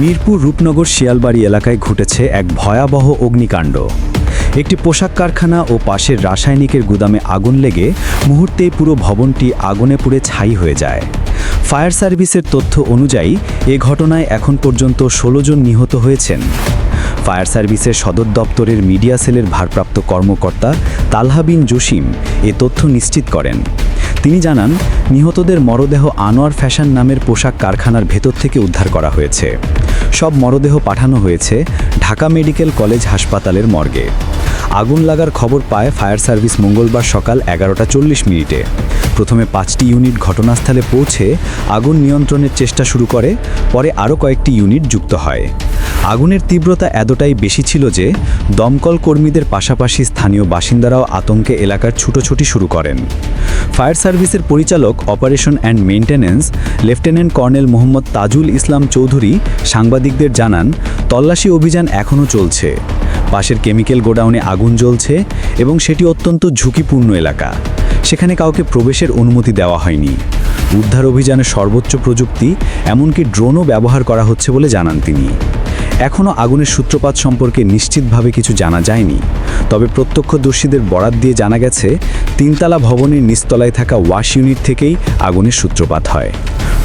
মিরপুর রূপনগর শিয়ালবাড়ি এলাকায় ঘটেছে এক ভয়াবহ অগ্নিকাণ্ড। একটি পোশাক কারখানা ও পাশের রাসায়নিকের গুদামে আগুন লেগে মুহূর্তেই পুরো ভবনটি আগুনে পুড়ে ছাই হয়ে যায়। ফায়ার সার্ভিসের তথ্য অনুযায়ী, এ ঘটনায় এখন পর্যন্ত ষোলো জন নিহত হয়েছেন। ফায়ার সার্ভিসের সদর দপ্তরের মিডিয়া সেলের ভারপ্রাপ্ত কর্মকর্তা তালহাবিন জসিম এ তথ্য নিশ্চিত করেন। তিনি জানান, নিহতদের মরদেহ আনোয়ার ফ্যাশন নামের পোশাক কারখানার ভেতর থেকে উদ্ধার করা হয়েছে। সব মরদেহ পাঠানো হয়েছে ঢাকা মেডিকেল কলেজ হাসপাতালের মর্গে। আগুন লাগার খবর পায় ফায়ার সার্ভিস মঙ্গলবার সকাল এগারোটা চল্লিশ মিনিটে। প্রথমে পাঁচটি ইউনিট ঘটনাস্থলে পৌঁছে আগুন নিয়ন্ত্রণের চেষ্টা শুরু করে, পরে আরও কয়েকটি ইউনিট যুক্ত হয়। আগুনের তীব্রতা এতটাই বেশি ছিল যে দমকল কর্মীদের পাশাপাশি স্থানীয় বাসিন্দারাও আতঙ্কে এলাকার ছুটোছুটি শুরু করেন। ফায়ার সার্ভিসের পরিচালক operation and maintenance lieutenant colonel Mohammad Tajul Islam Chowdhury সাংবাদিকদের জানান, তল্লাশি অভিযান এখনও চলছে। পাশের কেমিক্যাল গোডাউনে আগুন জ্বলছে এবং সেটি অত্যন্ত ঝুঁকিপূর্ণ এলাকা। সেখানে কাউকে প্রবেশের অনুমতি দেওয়া হয়নি। উদ্ধার অভিযানে সর্বোচ্চ প্রযুক্তি, এমনকি ড্রোনও ব্যবহার করা হচ্ছে বলে জানান তিনি। এখনও আগুনের সূত্রপাত সম্পর্কে নিশ্চিতভাবে কিছু জানা যায়নি। তবে প্রত্যক্ষদর্শীদের বরাত দিয়ে জানা গেছে, তিনতলা ভবনের নিচতলায় থাকা ওয়াশ ইউনিট থেকেই আগুনের সূত্রপাত হয়।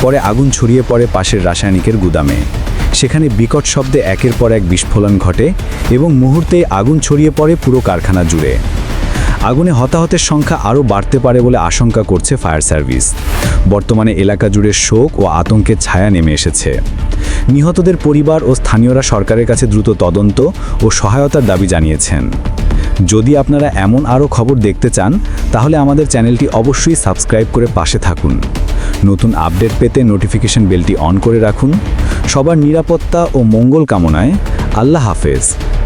পরে আগুন ছড়িয়ে পড়ে পাশের রাসায়নিকের গুদামে। সেখানে বিকট শব্দে একের পর এক বিস্ফোরণ ঘটে। এবং মুহূর্তে আগুন ছড়িয়ে পড়ে পুরো কারখানা জুড়ে। আগুনে হতাহতের সংখ্যা আরও বাড়তে পারে বলে আশঙ্কা করছে ফায়ার সার্ভিস। বর্তমানে এলাকা জুড়ে শোক ও আতঙ্কের ছায়া নেমে এসেছে। নিহতদের পরিবার ও স্থানীয়রা সরকারের কাছে দ্রুত তদন্ত ও সহায়তার দাবি জানিয়েছেন। যদি আপনারা এমন আরও খবর দেখতে চান, তাহলে আমাদের চ্যানেলটি অবশ্যই সাবস্ক্রাইব করে পাশে থাকুন। নতুন আপডেট পেতে নোটিফিকেশন বেলটি অন করে রাখুন। সবার নিরাপত্তা ও মঙ্গল কামনায় আল্লাহ হাফেজ।